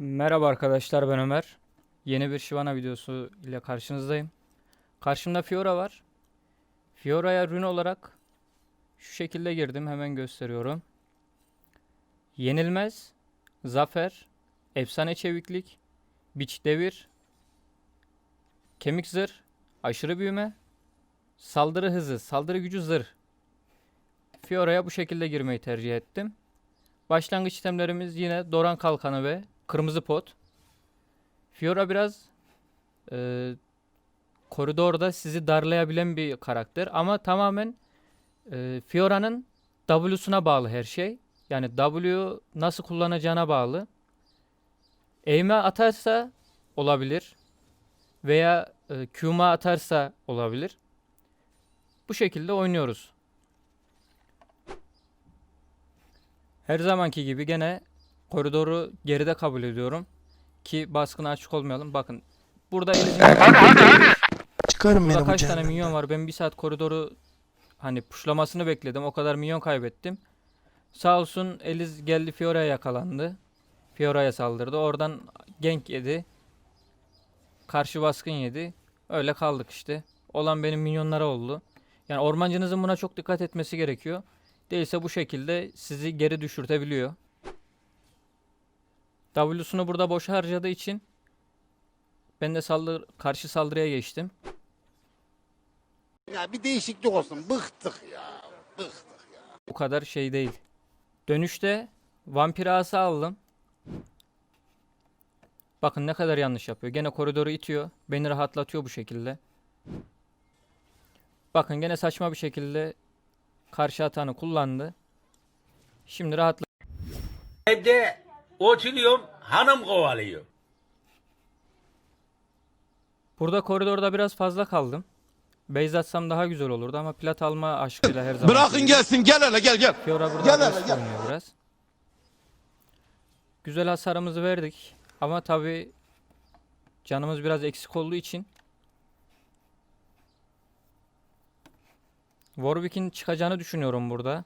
Merhaba arkadaşlar ben Ömer. Yeni bir Shyvana videosu ile karşınızdayım. Karşımda Fiora var. Fiora'ya rune olarak şu şekilde girdim hemen gösteriyorum. Yenilmez, zafer, efsane çeviklik, biç devir, kemik zırh, aşırı büyüme, saldırı hızı, saldırı gücü zırh. Fiora'ya bu şekilde girmeyi tercih ettim. Başlangıç itemlerimiz yine Doran Kalkanı ve Kırmızı Pot. Fiora biraz e, koridorda sizi darlayabilen bir karakter ama tamamen e, Fiora'nın W'suna bağlı her şey. Yani W nasıl kullanacağına bağlı. Aim'e atarsa olabilir veya e, Q'ma atarsa olabilir. Bu şekilde oynuyoruz. Her zamanki gibi gene koridoru geride kabul ediyorum. Ki baskına açık olmayalım. Bakın burada Çıkarın burada bu kaç tane cehennemden. minyon var. Ben bir saat koridoru hani puşlamasını bekledim. O kadar minyon kaybettim. Sağ olsun Eliz geldi Fiora'ya yakalandı. Fiora'ya saldırdı. Oradan gank yedi. Karşı baskın yedi. Öyle kaldık işte. Olan benim minyonlara oldu. Yani ormancınızın buna çok dikkat etmesi gerekiyor. Değilse bu şekilde sizi geri düşürtebiliyor. W'sunu burada boş harcadığı için ben de saldır karşı saldırıya geçtim. Ya bir değişiklik olsun. Bıktık ya. Bıktık. Bu kadar şey değil. Dönüşte vampir ası aldım. Bakın ne kadar yanlış yapıyor. Gene koridoru itiyor. Beni rahatlatıyor bu şekilde. Bakın gene saçma bir şekilde karşı hatanı kullandı. Şimdi rahatla. Evde oturuyorum, hanım kovalıyor. Burada koridorda biraz fazla kaldım. Base atsam daha güzel olurdu ama plat alma aşkıyla her zaman. Bırakın gelsin gel hele gel gel. Fiora burada Gel hele, gel. biraz. Güzel hasarımızı verdik. Ama tabi canımız biraz eksik olduğu için Warwick'in çıkacağını düşünüyorum burada.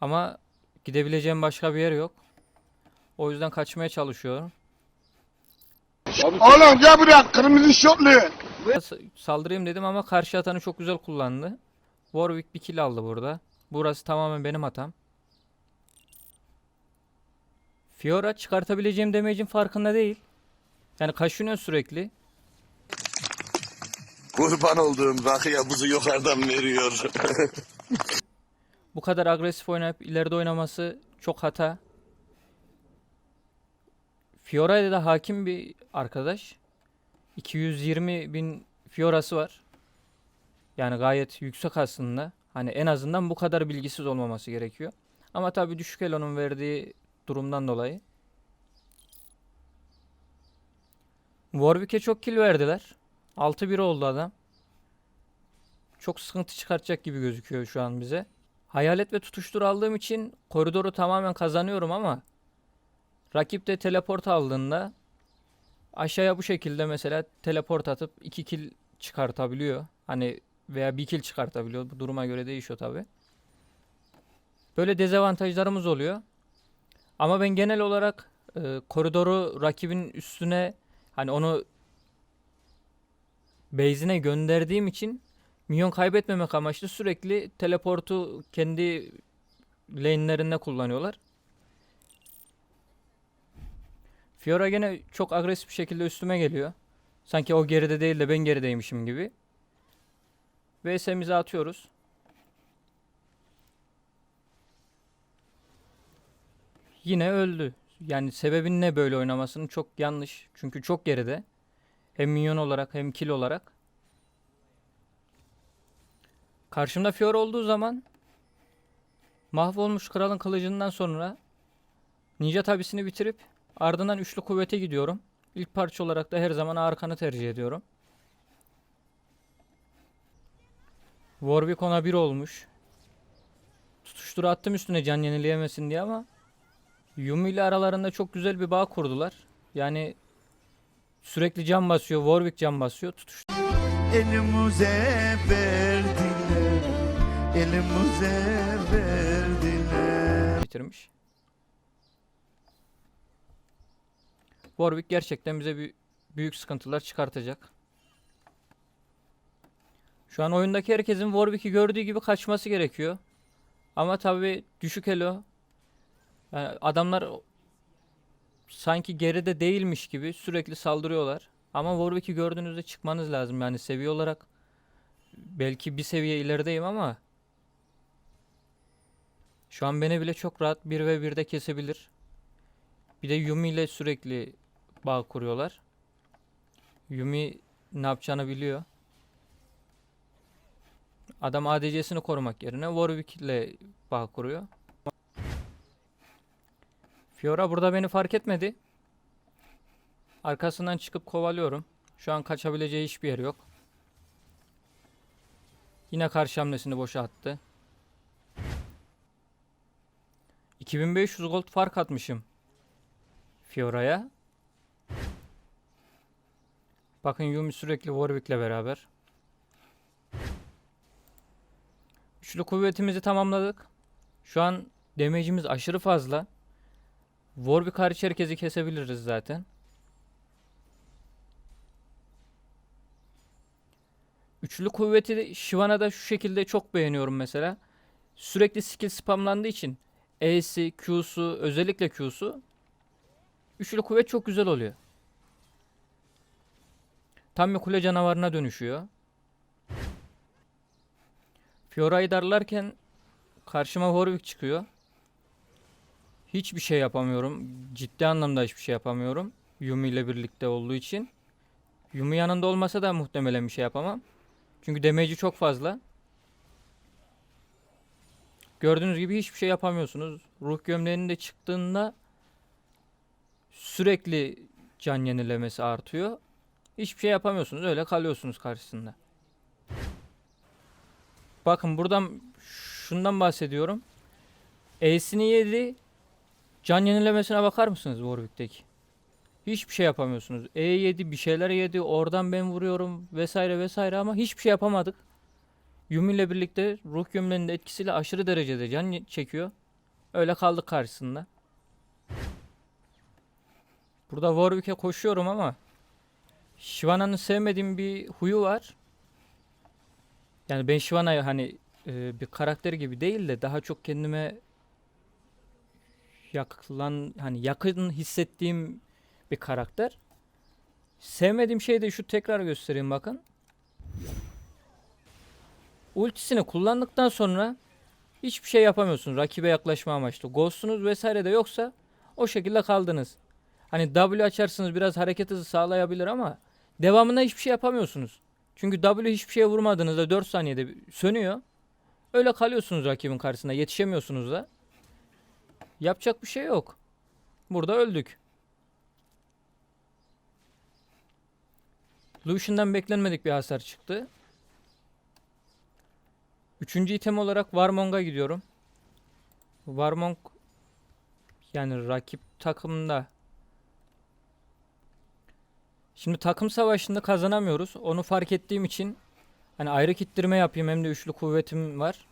Ama gidebileceğim başka bir yer yok. O yüzden kaçmaya çalışıyorum. Oğlum gel buraya kırmızı şortlu. Saldırayım dedim ama karşı atanı çok güzel kullandı. Warwick bir kill aldı burada. Burası tamamen benim hatam. Fiora çıkartabileceğim damage'in farkında değil. Yani kaşınıyor sürekli. Kurban olduğum rakıya buzu yukarıdan veriyor. Bu kadar agresif oynayıp ileride oynaması çok hata. Fiora'ya da hakim bir arkadaş. 220 bin Fiora'sı var. Yani gayet yüksek aslında. Hani en azından bu kadar bilgisiz olmaması gerekiyor. Ama tabii düşük elonun verdiği durumdan dolayı. Warwick'e çok kill verdiler. 6-1 oldu adam. Çok sıkıntı çıkartacak gibi gözüküyor şu an bize. Hayalet ve tutuştur aldığım için koridoru tamamen kazanıyorum ama rakip de teleport aldığında aşağıya bu şekilde mesela teleport atıp 2 kill çıkartabiliyor. Hani veya 1 kill çıkartabiliyor. Bu duruma göre değişiyor tabi. Böyle dezavantajlarımız oluyor. Ama ben genel olarak e, koridoru rakibin üstüne hani onu base'ine gönderdiğim için minyon kaybetmemek amaçlı sürekli teleportu kendi lane'lerinde kullanıyorlar. Fiora gene çok agresif bir şekilde üstüme geliyor. Sanki o geride değil de ben gerideymişim gibi. VS'mizi atıyoruz. Yine öldü. Yani sebebin ne böyle oynamasının çok yanlış. Çünkü çok geride. Hem minyon olarak hem kill olarak. Karşımda Fiora olduğu zaman mahvolmuş kralın kılıcından sonra ninja tabisini bitirip ardından üçlü kuvvete gidiyorum. İlk parça olarak da her zaman arkanı tercih ediyorum. Warwick ona bir olmuş. Tutuşturu attım üstüne can yenileyemesin diye ama Yumi ile aralarında çok güzel bir bağ kurdular. Yani sürekli can basıyor, Warwick can basıyor. Tutuş Elimize verdiler Elimize verdiler bitirmiş. Warwick gerçekten bize bir büyük sıkıntılar çıkartacak. Şu an oyundaki herkesin Warwick'i gördüğü gibi kaçması gerekiyor. Ama tabii düşük elo. Yani adamlar sanki geride değilmiş gibi sürekli saldırıyorlar. Ama Warwick'i gördüğünüzde çıkmanız lazım. Yani seviye olarak belki bir seviye ilerideyim ama şu an beni bile çok rahat 1 ve 1'de kesebilir. Bir de Yumi ile sürekli bağ kuruyorlar. Yumi ne yapacağını biliyor. Adam ADC'sini korumak yerine Warwick ile bağ kuruyor. Fiora burada beni fark etmedi. Arkasından çıkıp kovalıyorum. Şu an kaçabileceği hiçbir yer yok. Yine karşı hamlesini boşa attı. 2500 gold fark atmışım. Fiora'ya. Bakın Yumi sürekli Warwick'le beraber. Üçlü kuvvetimizi tamamladık. Şu an damage'imiz aşırı fazla. Warwick hariç herkesi kesebiliriz zaten. Üçlü kuvveti de Shyvana'da şu şekilde çok beğeniyorum mesela. Sürekli skill spamlandığı için E'si, Q'su, özellikle Q'su üçlü kuvvet çok güzel oluyor. Tam bir kule canavarına dönüşüyor. Fiora'yı darlarken karşıma Warwick çıkıyor. Hiçbir şey yapamıyorum. Ciddi anlamda hiçbir şey yapamıyorum. Yumi ile birlikte olduğu için. Yumi yanında olmasa da muhtemelen bir şey yapamam. Çünkü damage'i çok fazla. Gördüğünüz gibi hiçbir şey yapamıyorsunuz. Ruh gömleğinin de çıktığında sürekli can yenilemesi artıyor. Hiçbir şey yapamıyorsunuz. Öyle kalıyorsunuz karşısında. Bakın buradan şundan bahsediyorum. E'sini yedi. Can yenilemesine bakar mısınız Warwick'teki? Hiçbir şey yapamıyorsunuz. E yedi, bir şeyler yedi. Oradan ben vuruyorum vesaire vesaire ama hiçbir şey yapamadık. Yumi ile birlikte ruh gömleğinin de etkisiyle aşırı derecede can çekiyor. Öyle kaldık karşısında. Burada Warwick'e koşuyorum ama Shyvana'nın sevmediğim bir huyu var. Yani ben Shyvana'yı hani e, bir karakter gibi değil de daha çok kendime yakılan hani yakın hissettiğim bir karakter. Sevmediğim şey de şu tekrar göstereyim bakın. Ultisini kullandıktan sonra hiçbir şey yapamıyorsunuz rakibe yaklaşma amaçlı. Ghost'unuz vesaire de yoksa o şekilde kaldınız. Hani W açarsınız biraz hareket hızı sağlayabilir ama devamında hiçbir şey yapamıyorsunuz. Çünkü W hiçbir şeye vurmadığınızda 4 saniyede sönüyor. Öyle kalıyorsunuz rakibin karşısında yetişemiyorsunuz da. Yapacak bir şey yok. Burada öldük. Lucian'dan beklenmedik bir hasar çıktı. Üçüncü item olarak Warmong'a gidiyorum. Warmong yani rakip takımda Şimdi takım savaşında kazanamıyoruz. Onu fark ettiğim için hani ayrı kittirme yapayım hem de üçlü kuvvetim var.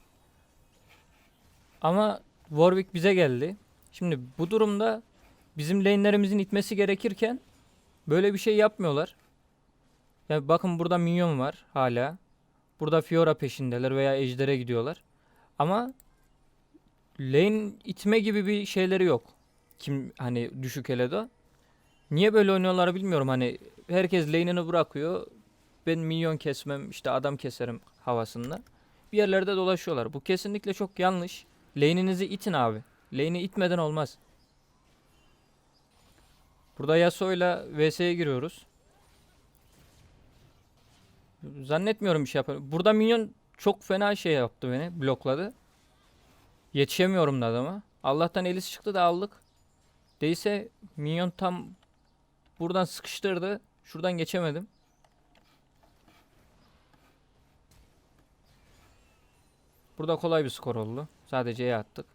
Ama Warwick bize geldi. Şimdi bu durumda bizim lane'lerimizin itmesi gerekirken böyle bir şey yapmıyorlar. Ya bakın burada minyon var hala. Burada Fiora peşindeler veya Ejder'e gidiyorlar. Ama lane itme gibi bir şeyleri yok. Kim hani düşük eledo. Niye böyle oynuyorlar bilmiyorum. Hani herkes lane'ini bırakıyor. Ben minyon kesmem işte adam keserim havasında. Bir yerlerde dolaşıyorlar. Bu kesinlikle çok yanlış. Lane'inizi itin abi. Lane'i itmeden olmaz. Burada Yasuo'yla VS'ye giriyoruz. Zannetmiyorum bir şey yapar. Burada minyon çok fena şey yaptı beni. Blokladı. Yetişemiyorum da adama. Allah'tan Elis çıktı da aldık. Değilse minyon tam buradan sıkıştırdı. Şuradan geçemedim. Burada kolay bir skor oldu. Sadece E attık.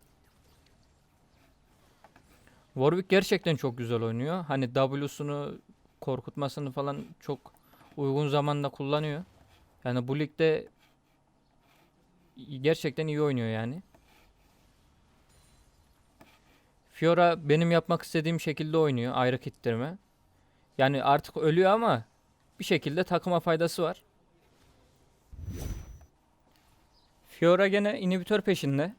Warwick gerçekten çok güzel oynuyor. Hani W'sunu korkutmasını falan çok uygun zamanda kullanıyor. Yani bu ligde gerçekten iyi oynuyor yani. Fiora benim yapmak istediğim şekilde oynuyor. Ayrı kittirme. Yani artık ölüyor ama bir şekilde takıma faydası var. Fiora gene inhibitör peşinde.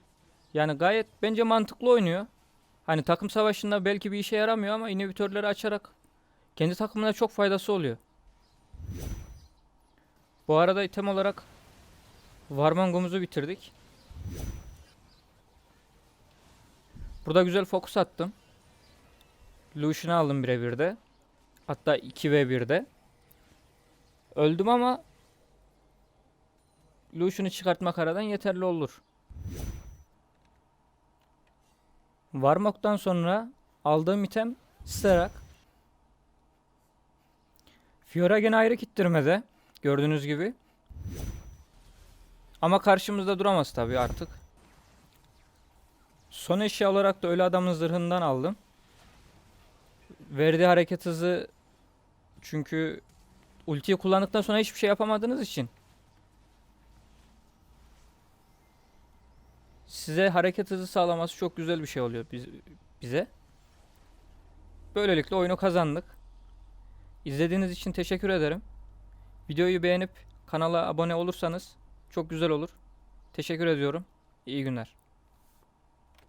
Yani gayet bence mantıklı oynuyor. Hani takım savaşında belki bir işe yaramıyor ama inhibitörleri açarak kendi takımına çok faydası oluyor. Bu arada item olarak Varmangom'umuzu bitirdik. Burada güzel fokus attım. Lucian'ı aldım birebir de. Hatta 2v1'de. Öldüm ama Lucian'ı çıkartmak aradan yeterli olur. Varmok'tan sonra aldığım item Sterak. Fiora gene ayrı kittirmede. Gördüğünüz gibi. Ama karşımızda duramaz tabii artık. Son eşya olarak da ölü adamın zırhından aldım. Verdiği hareket hızı çünkü ultiyi kullandıktan sonra hiçbir şey yapamadığınız için size hareket hızı sağlaması çok güzel bir şey oluyor biz, bize. Böylelikle oyunu kazandık. İzlediğiniz için teşekkür ederim. Videoyu beğenip kanala abone olursanız çok güzel olur. Teşekkür ediyorum. İyi günler.